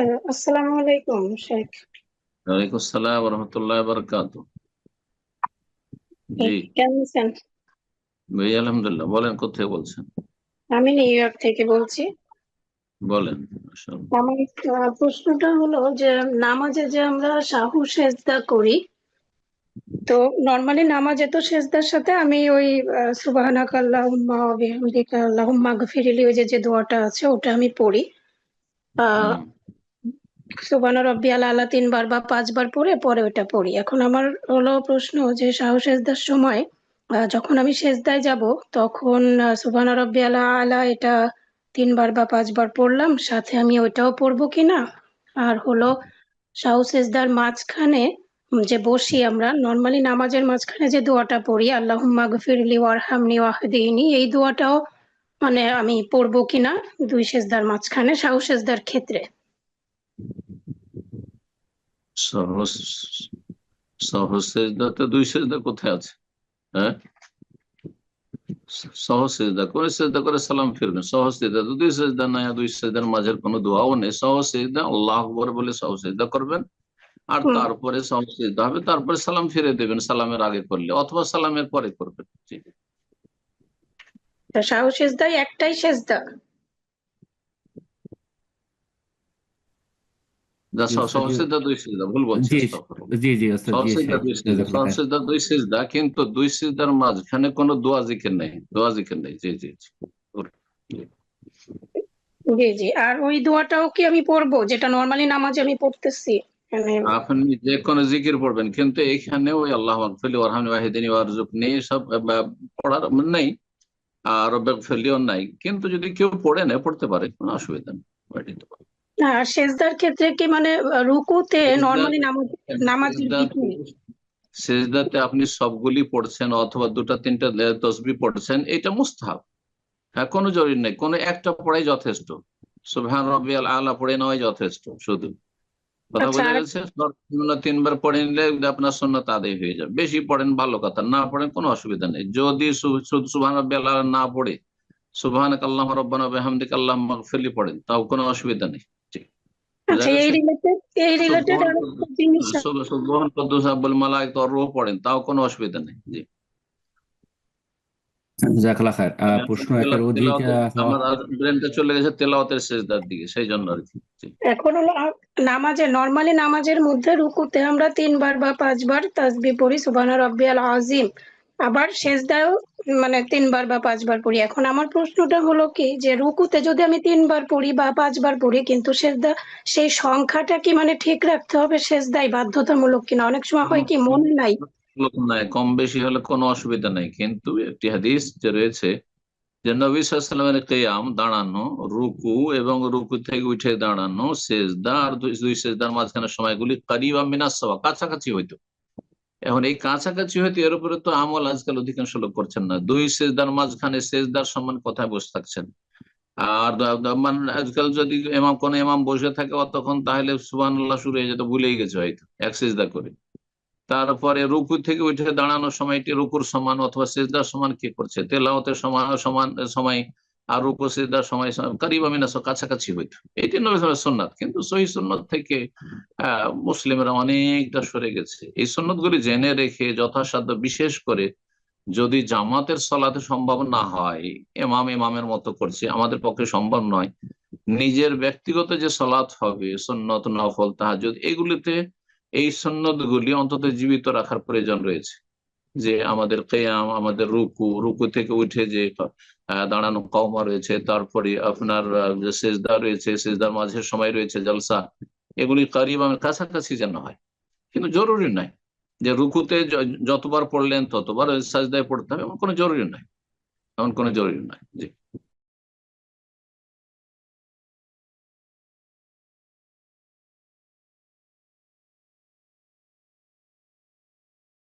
আসসালামু আলাইকুম শেখ। ওয়ালাইকুম আসসালাম রহমতুল্লাহ বারকাত জি। কেমন আছেন ভাই আলহামদুলিল্লাহ। বলেন কোথায় বলছেন? আমি নিউ ইয়র্ক থেকে বলছি। বলেন আমার প্রশ্নটা হলো যে নামাজে যে আমরা সাহু সেজদা করি তো নর্মালি নামাজে তো সেজদার সাথে আমি ওই সুবহানাকা আল্লাহুম্মা ওয়া বিহামদিকা আল্লাহুম্মা গফিরলি ওই যে যে দোয়াটা আছে ওটা আমি পড়ি। আহ হুম, সুবহান আলা তিনবার বা পাঁচবার পড়ে পরে ওটা পড়ি। এখন আমার হলো প্রশ্ন যে সাহু সেজদার সময় যখন আমি সেজদায় যাব তখন আহ, সুবহান রব্বিয়াল আলা এটা তিনবার বা পাঁচবার পড়লাম সাথে আমি ওইটাও পড়ব কিনা? আর হলো সাহু সেজদার মাঝখানে যে বসি আমরা নর্মালি নামাজের মাঝখানে যে দোয়াটা পড়ি আল্লাহুম্মা গফিরলি ওয়ারহামনি ওয়াহদিনি এই দোয়াটাও মানে আমি পড়ব কিনা? দুই সেজদার মাঝখানে সাহু সেজদার ক্ষেত্রে। দুই সেজদা কোথায় আছে? হ্যাঁ? করে সেজদা করে সালাম ফিরবেন? সহজ তো দুই সেজদা নাই দুই সেজদার মাঝের কোনো দোয়াও নেই। সহজ সেজদা আল্লাহ আকবর বলে সহজ সেজদা করবেন। আর তারপরে সহজ সেজদা হবে তারপরে সালাম ফিরে দেবেন সালামের আগে করলে অথবা সালামের পরে করবেন। জি। একটাই সেজদা। যা দুই সেজদা ভুল বলছি জি জি জি ওস্তাদ জি সহসিদ্ধা দুই সিজদা জাযাকাল্লাহ দুই সিজদা কিন্তু দুই সিজদার মাঝখানে কোনো দোয়া জিকির নেই দোয়া জিকির নেই জি জি জি জি জি আর ওই দোয়াটাও কি আমি পড়ব? যেটা নর্মালি নামাজে আমি পড়তেছি। মানে আপনি যে কোনো জিকির পড়বেন কিন্তু এখানে ওই আল্লাহ মাগফিরলি ওয়ারহামনি ওয়াহিদিনী ওয়ারজুকনি সব আহ, আহ, পড়ার নেই আর রব্বিগফিরলিও নাই। কিন্তু যদি কেউ পড়ে নেয় পড়তে পারে কোনো অসুবিধা নেই। পড়ে নিতে পারে। আর সেজদার ক্ষেত্রে কি মানে রুকুতে নর্মালি নামাজ সিজদাতে- আপনি সবগুলি পড়ছেন অথবা দুটা তিনটা তসবি পড়ছেন এটা মুস্তাহাব। হ্যাঁ কোনো জরুরি নেই কোনো একটা পড়াই যথেষ্ট। সুবহান রব্বিয়াল আলা পড়ে নেওয়াই যথেষ্ট শুধু। কথা আচ্ছা, বোঝা গেছে তিনবার পড়ে নিলে আপনার সন্ন্যত আদায় হয়ে যাবে। বেশি পড়েন ভালো কথা না পড়েন কোনো অসুবিধা নেই। যদি সুবহান রব্বিয়াল আলা না পড়ে সুবহান আল্লাহ রব্বানা বিহামদিকা আল্লাহ মাগফিরলি পড়েন তাও কোনো অসুবিধা নেই। আচ্ছা এই গেছে? রিলেটেড এই রিলেটেড জিনিস সুবহান কুদ্দুস আব্বুল মালাইক তরও পড়েন তাও কোনো অসুবিধা নেই জি জাযাকাল্লাহ খায়ের। প্রশ্ন একের অধিক আমার ব্রেনটা চলে গেছে তেলাওয়াতের দিকে সেই জন্য আর কি এখন হলো নামাজে নর্মালি নামাজের মধ্যে রুকুতে আমরা তিনবার বা পাঁচবার তাসবিহ পড়ি সুবহান রব্বিয়াল আজিম আবার সেজদায়ও মানে তিনবার বা পাঁচবার পড়ি। এখন আমার প্রশ্নটা হলো কি, যে রুকুতে যদি আমি তিনবার পড়ি বা পাঁচবার পড়ি, কিন্তু সেজদা সেই সংখ্যাটা কি মানে ঠিক রাখতে হবে? শেষ সেজদাই বাধ্যতামূলক কিনা? অনেক সময় হয় কি, মনে নাই। নাই, কম বেশি হলে কোনো অসুবিধা নেই। কিন্তু একটি হাদিস যে রয়েছে যে নবী সাল্লামের কেয়াম, দাঁড়ানো, রুকু এবং রুকু থেকে উঠে দাঁড়ানো সেজদা আর দুই সেজদার মাঝখানে সময়গুলি কারিবা মিনাসবা কাছাকাছি হইতো। এখন এই কাছাকাছি হয়তো এর উপরে তো আমল আজকাল অধিকাংশ লোক করছেন না। দুই সেজদার মাঝখানে সেজদার সমান কথায় বসে থাকছেন? আর আজকাল যদি এমাম কোন এমাম বসে থাকে তখন তাহলে সুবহানাল্লাহ শুরু হয়ে যেত, ভুলেই গেছে হয়তো, এক সেজদা করে। তারপরে রুকু থেকে উঠে দাঁড়ানোর সময়টি রুকুর সমান অথবা সেজদার সমান কি করছে? তেলাওয়াতের সমান সমান সময় আর রুকু সেজদার সময় কারিবা মিনাস কাছাকাছি হইতো। এটি নবী সুন্নাত। কিন্তু সহি সুন্নত থেকে মুসলিমরা অনেকটা সরে গেছে। এই সুন্নত গুলি জেনে রেখে যথাসাধ্য বিশেষ করে যদি জামাতের সলাতে সম্ভব না হয় এমাম এমামের মতো করছে, আমাদের পক্ষে সম্ভব নয়, নিজের ব্যক্তিগত যে সলাৎ হবে, সন্নত, নফল তাহাজুদ এগুলিতে এই সন্ন্যত গুলি অন্তত জীবিত রাখার প্রয়োজন রয়েছে। যে আমাদের কেয়াম, আমাদের রুকু রুকু থেকে উঠে যে দাঁড়ানো কওমা রয়েছে, তারপরে আপনার সেজদা রয়েছে, সেজদার মাঝে সময় রয়েছে জলসা, এগুলি কারিব আমার কাছাকাছি যেন হয়। কিন্তু জরুরি নাই যে রুকুতে যতবার পড়লেন ততবার সাজদায় পড়তে হবে, এমন কোনো জরুরি নাই এমন কোনো জরুরি নাই জি।